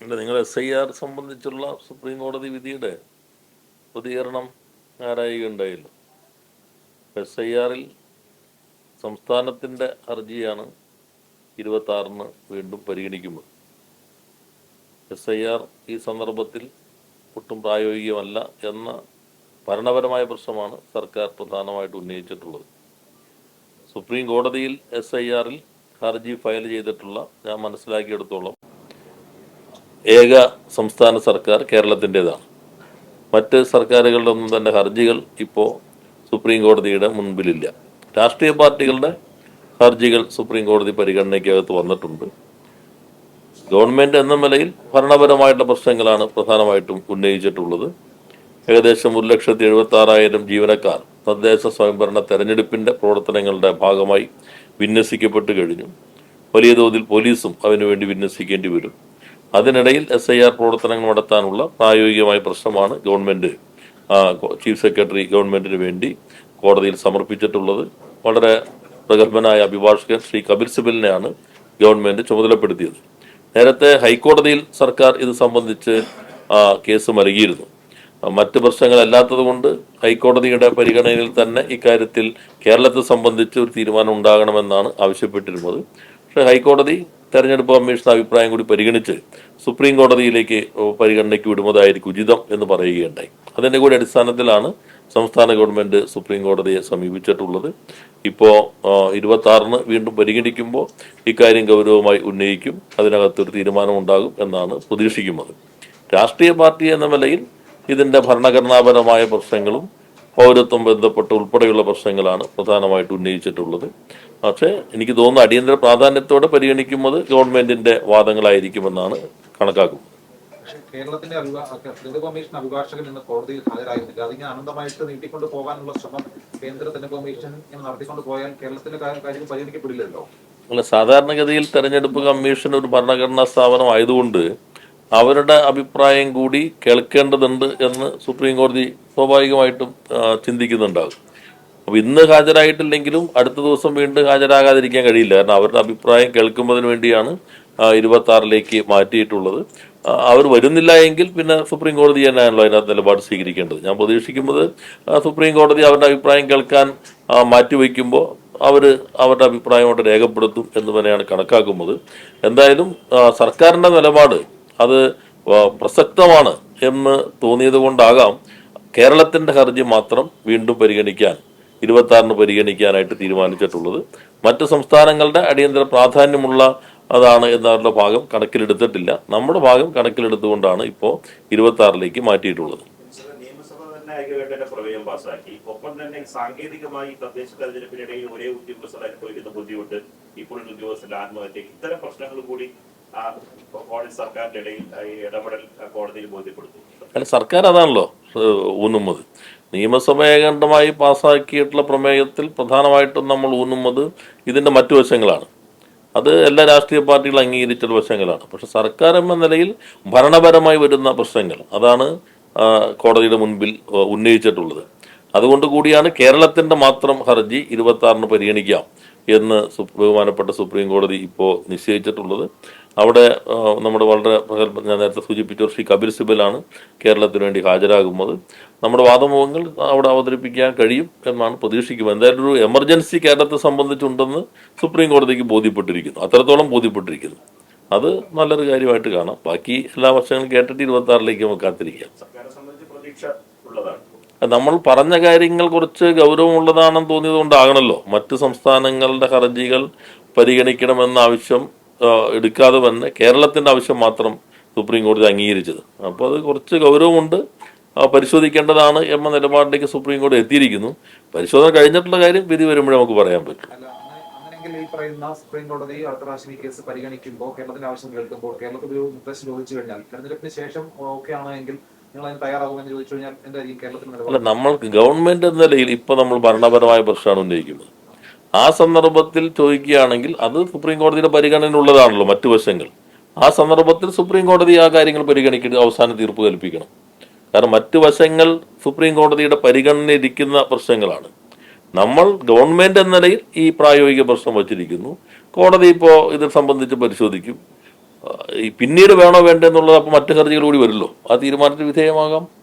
അല്ല നിങ്ങൾ S I R സംബന്ധിച്ചുള്ള സുപ്രീം കോടതി വിധിയുടെ പ്രതികരണം ആരായുകയുണ്ടായല്ലോ എസ് ഐ ആറിൽ സംസ്ഥാനത്തിന്റെ ഹർജിയാണ് ഇരുപത്തി ആറിന് വീണ്ടും പരിഗണിക്കുന്നത് എസ് ഐ ആർ ഈ സന്ദർഭത്തിൽ ഒട്ടും പ്രായോഗികമല്ല എന്ന ഭരണപരമായ പ്രശ്നമാണ് സർക്കാർ പ്രധാനമായിട്ട് ഉന്നയിച്ചിട്ടുള്ളത്. സുപ്രീം കോടതിയിൽ എസ് ഐ ആറിൽ ഹർജി ഫയൽ ചെയ്തിട്ടുള്ള ഞാൻ മനസ്സിലാക്കിയെടുത്തോളം ഏക സംസ്ഥാന സർക്കാർ കേരളത്തിന്റെതാണ്. മറ്റ് സർക്കാരുകളുടെ ഒന്നും തന്നെ ഹർജികൾ ഇപ്പോൾ സുപ്രീം കോടതിയുടെ മുൻപിലില്ല. രാഷ്ട്രീയ പാർട്ടികളുടെ ഹർജികൾ സുപ്രീം കോടതി പരിഗണനയ്ക്കകത്ത് വന്നിട്ടുണ്ട്. ഗവൺമെന്റ് എന്ന നിലയിൽ ഭരണപരമായിട്ടുള്ള പ്രശ്നങ്ങളാണ് പ്രധാനമായിട്ടും ഉന്നയിച്ചിട്ടുള്ളത്. ഏകദേശം ഒരു ലക്ഷത്തി എഴുപത്തി ആറായിരം ജീവനക്കാർ തദ്ദേശ സ്വയംഭരണ തെരഞ്ഞെടുപ്പിന്റെ പ്രവർത്തനങ്ങളുടെ ഭാഗമായി വിന്യസിക്കപ്പെട്ട് കഴിഞ്ഞു. വലിയ തോതിൽ പോലീസും അതിനുവേണ്ടി വിന്യസിക്കേണ്ടി വരും. അതിനിടയിൽ എസ് ഐ ആർ പ്രവർത്തനങ്ങൾ നടത്താനുള്ള പ്രായോഗികമായ പ്രശ്നമാണ് ഗവൺമെന്റ് ചീഫ് സെക്രട്ടറി ഗവൺമെന്റിന് വേണ്ടി കോടതിയിൽ സമർപ്പിച്ചിട്ടുള്ളത്. വളരെ പ്രഗത്ഭനായ അഭിഭാഷകൻ ശ്രീ കപിൽ സിബലിനെയാണ് ഗവൺമെന്റ് ചുമതലപ്പെടുത്തിയത്. നേരത്തെ ഹൈക്കോടതിയിൽ സർക്കാർ ഇത് സംബന്ധിച്ച് കേസ് നൽകിയിരുന്നു ആ, മറ്റ് പ്രശ്നങ്ങളല്ലാത്തത് കൊണ്ട് ഹൈക്കോടതിയുടെ പരിഗണനയിൽ തന്നെ ഇക്കാര്യത്തിൽ കേരളത്തെ സംബന്ധിച്ച് ഒരു തീരുമാനം ഉണ്ടാകണമെന്നാണ് ആവശ്യപ്പെട്ടിരുന്നത്. പക്ഷേ ഹൈക്കോടതി തെരഞ്ഞെടുപ്പ് കമ്മീഷൻ അഭിപ്രായം കൂടി പരിഗണിച്ച് സുപ്രീം കോടതിയിലേക്ക് പരിഗണനയ്ക്ക് വിടുന്നതായിരിക്കും ഉചിതം എന്ന് പറയുകയുണ്ടായി. അതിന്റെ കൂടി അടിസ്ഥാനത്തിലാണ് സംസ്ഥാന ഗവൺമെന്റ് സുപ്രീം കോടതിയെ സമീപിച്ചിട്ടുള്ളത്. ഇപ്പോൾ ഇരുപത്തി ആറിന് വീണ്ടും പരിഗണിക്കുമ്പോൾ ഇക്കാര്യം ഗൗരവമായി ഉന്നയിക്കും. അതിനകത്തൊരു തീരുമാനം ഉണ്ടാകും എന്നാണ് പ്രതീക്ഷിക്കുന്നത്. രാഷ്ട്രീയ പാർട്ടി എന്ന നിലയിൽ ഇതിന്റെ ഭരണഘടനാപരമായ പ്രശ്നങ്ങളും പൗരത്വം ബന്ധപ്പെട്ട ഉൾപ്പെടെയുള്ള പ്രശ്നങ്ങളാണ് പ്രധാനമായിട്ട് ഉന്നയിച്ചിട്ടുള്ളത്. പക്ഷേ എനിക്ക് തോന്നുന്നു അടിയന്തര പ്രാധാന്യത്തോടെ പരിഗണിക്കുന്നത് ഗവൺമെന്റിന്റെ വാദങ്ങളായിരിക്കുമെന്നാണ് കണക്കാക്കുന്നത്. കേരളത്തിന്റെ കമ്മീഷൻ അഭിഭാഷകൻ ഇന്ന് കോടതിയിൽ ഹാജരാകുന്നില്ല അതിങ്ങനെ അനന്തമായിട്ട് നീട്ടിക്കൊണ്ട് പോകാനുള്ള ശ്രമം കേന്ദ്ര തെരഞ്ഞെടുപ്പ് കമ്മീഷൻ ഇങ്ങനെ നടത്തിക്കൊണ്ട് പോയാൽ കേരളത്തിന്റെ കാ- കാര്യം പരിഗണിക്കപ്പെടില്ലല്ലോ. അല്ല സാധാരണഗതിയിൽ തെരഞ്ഞെടുപ്പ് കമ്മീഷൻ ഒരു ഭരണഘടനാ സ്ഥാപനം ആയതുകൊണ്ട് അവരുടെ അഭിപ്രായം കൂടി കേൾക്കേണ്ടതുണ്ട് എന്ന് സുപ്രീം കോടതി സ്വാഭാവികമായിട്ടും ചിന്തിക്കുന്നുണ്ടാകും. അപ്പൊ ഇന്ന് ഹാജരായിട്ടില്ലെങ്കിലും അടുത്ത ദിവസം വീണ്ടും ഹാജരാകാതിരിക്കാൻ കഴിയില്ല. കാരണം അവരുടെ അഭിപ്രായം കേൾക്കുന്നതിന് വേണ്ടിയാണ് ഇരുപത്തി മാറ്റിയിട്ടുള്ളത്. അവർ വരുന്നില്ല എങ്കിൽ പിന്നെ സുപ്രീം കോടതി തന്നെയാണല്ലോ അതിനകത്ത് നിലപാട് സ്വീകരിക്കേണ്ടത്. ഞാൻ പ്രതീക്ഷിക്കുന്നത് സുപ്രീം കോടതി അവരുടെ അഭിപ്രായം കേൾക്കാൻ മാറ്റിവെക്കുമ്പോൾ അവർ അവരുടെ അഭിപ്രായം രേഖപ്പെടുത്തും എന്ന് തന്നെയാണ് കണക്കാക്കുന്നത്. എന്തായാലും സർക്കാരിന്റെ നിലപാട് അത് പ്രസക്തമാണ് എന്ന് തോന്നിയത് കൊണ്ടാകാം കേരളത്തിന്റെ ഹർജി മാത്രം വീണ്ടും പരിഗണിക്കാൻ ഇരുപത്തി ആറിന് പരിഗണിക്കാനായിട്ട് തീരുമാനിച്ചിട്ടുള്ളത്. മറ്റ് സംസ്ഥാനങ്ങളുടെ അടിയന്തര പ്രാധാന്യമുള്ള അതാണ് എന്നവരുടെ ഭാഗം കണക്കിലെടുത്തിട്ടില്ല. നമ്മുടെ ഭാഗം കണക്കിലെടുത്തുകൊണ്ടാണ് ഇപ്പോൾ ഇരുപത്തി ആറിലേക്ക് മാറ്റിയിട്ടുള്ളത് പ്രമേയം പാസാക്കി. ഒപ്പം തന്നെ സാങ്കേതികമായി ഒരേ ഉദ്യോഗസ്ഥർ ഇത്തരം പ്രശ്നങ്ങൾ കൂടി കോടതിയിൽ അല്ല സർക്കാർ അതാണല്ലോ ഊന്നുന്നത്. നിയമസഭ ഏകണ്ഠമായി പ്രമേയത്തിൽ പ്രധാനമായിട്ടും നമ്മൾ ഊന്നുന്നത് ഇതിന്റെ മറ്റു വശങ്ങളാണ്. അത് എല്ലാ രാഷ്ട്രീയ പാർട്ടികളും അംഗീകരിച്ചിട്ടുള്ള വശങ്ങളാണ്. പക്ഷെ സർക്കാർ എന്ന നിലയിൽ ഭരണപരമായി വരുന്ന പ്രശ്നങ്ങൾ അതാണ് കോടതിയുടെ മുൻപിൽ ഉന്നയിച്ചിട്ടുള്ളത്. അതുകൊണ്ട് കൂടിയാണ് കേരളത്തിന്റെ മാത്രം ഹർജി ഇരുപത്തി പരിഗണിക്കാം എന്ന് ബഹുമാനപ്പെട്ട സുപ്രീം കോടതി ഇപ്പോൾ നിശ്ചയിച്ചിട്ടുള്ളത്. അവിടെ നമ്മുടെ വളരെ ഞാൻ നേരത്തെ സൂചിപ്പിച്ചു ശ്രീ കപിൽ സിബലാണ് കേരളത്തിന് വേണ്ടി ഹാജരാകുന്നത്. നമ്മുടെ വാദമുഖങ്ങൾ അവിടെ അവതരിപ്പിക്കാൻ കഴിയും എന്നാണ് പ്രതീക്ഷിക്കുന്നത്. എന്തായാലും ഒരു എമർജൻസി കേരളത്തെ സംബന്ധിച്ചുണ്ടെന്ന് സുപ്രീം കോടതിക്ക് ബോധ്യപ്പെട്ടിരിക്കുന്നു. അത്രത്തോളം ബോധ്യപ്പെട്ടിരിക്കുന്നു. അത് നല്ലൊരു കാര്യമായിട്ട് കാണാം. ബാക്കി എല്ലാ വർഷങ്ങളും കേട്ടിട്ട് ഇരുപത്തി ആറിലേക്ക് നമുക്ക് കാത്തിരിക്കാം. നമ്മൾ പറഞ്ഞ കാര്യങ്ങൾ കുറച്ച് ഗൗരവമുള്ളതാണെന്ന് തോന്നിയത് കൊണ്ടാകണല്ലോ മറ്റ് സംസ്ഥാനങ്ങളുടെ ഹർജികൾ പരിഗണിക്കണമെന്ന ആവശ്യം എടുക്കാതെ തന്നെ കേരളത്തിന്റെ ആവശ്യം മാത്രം സുപ്രീം കോടതി അംഗീകരിച്ചത്. അപ്പോൾ അത് കുറച്ച് ഗൗരവമുണ്ട്. പരിശോധിക്കേണ്ടതാണ് എന്ന നിലപാടിലേക്ക് സുപ്രീം കോടതി എത്തിയിരിക്കുന്നു. പരിശോധന കഴിഞ്ഞിട്ടുള്ള കാര്യം വിധി വരുമ്പോഴേ നമുക്ക് പറയാൻ പറ്റും. ഈ പറയുന്ന സുപ്രീം കോടതി അടുത്ത കേസ് പരിഗണിക്കുമ്പോൾ കേരളത്തിന്റെ ആവശ്യം കേൾക്കുമ്പോൾ കേരളത്തിൽ ഒരു നിർദ്ദേശം ചോദിച്ചു കഴിഞ്ഞാൽ തെരഞ്ഞെടുപ്പിന് ശേഷം ഓക്കെ ആണെങ്കിൽ അല്ല നമ്മൾക്ക് ഗവൺമെന്റ് എന്ന നിലയിൽ ഇപ്പൊ നമ്മൾ ഭരണപരമായ പ്രശ്നമാണ് ഉന്നയിക്കുന്നത്. ആ സന്ദർഭത്തിൽ ചോദിക്കുകയാണെങ്കിൽ അത് സുപ്രീം കോടതിയുടെ പരിഗണനയിലുള്ളതാണല്ലോ മറ്റു വശങ്ങൾ. ആ സന്ദർഭത്തിൽ സുപ്രീം കോടതി ആ കാര്യങ്ങൾ പരിഗണിക്കുന്ന അവസാന തീർപ്പ് കൽപ്പിക്കണം. കാരണം മറ്റു വശങ്ങൾ സുപ്രീം കോടതിയുടെ പരിഗണനയിരിക്കുന്ന പ്രശ്നങ്ങളാണ്. നമ്മൾ ഗവൺമെന്റ് എന്ന നിലയിൽ ഈ പ്രായോഗിക പ്രശ്നം വച്ചിരിക്കുന്നു. കോടതി ഇപ്പോൾ ഇത് സംബന്ധിച്ച് പരിശോധിക്കും. പിന്നീട് വേണോ വേണ്ടെന്നുള്ളത് അപ്പോൾ മറ്റു ഹർജികൾ കൂടി വരുമല്ലോ. ആ തീരുമാനത്തിന് വിധേയമാകാം.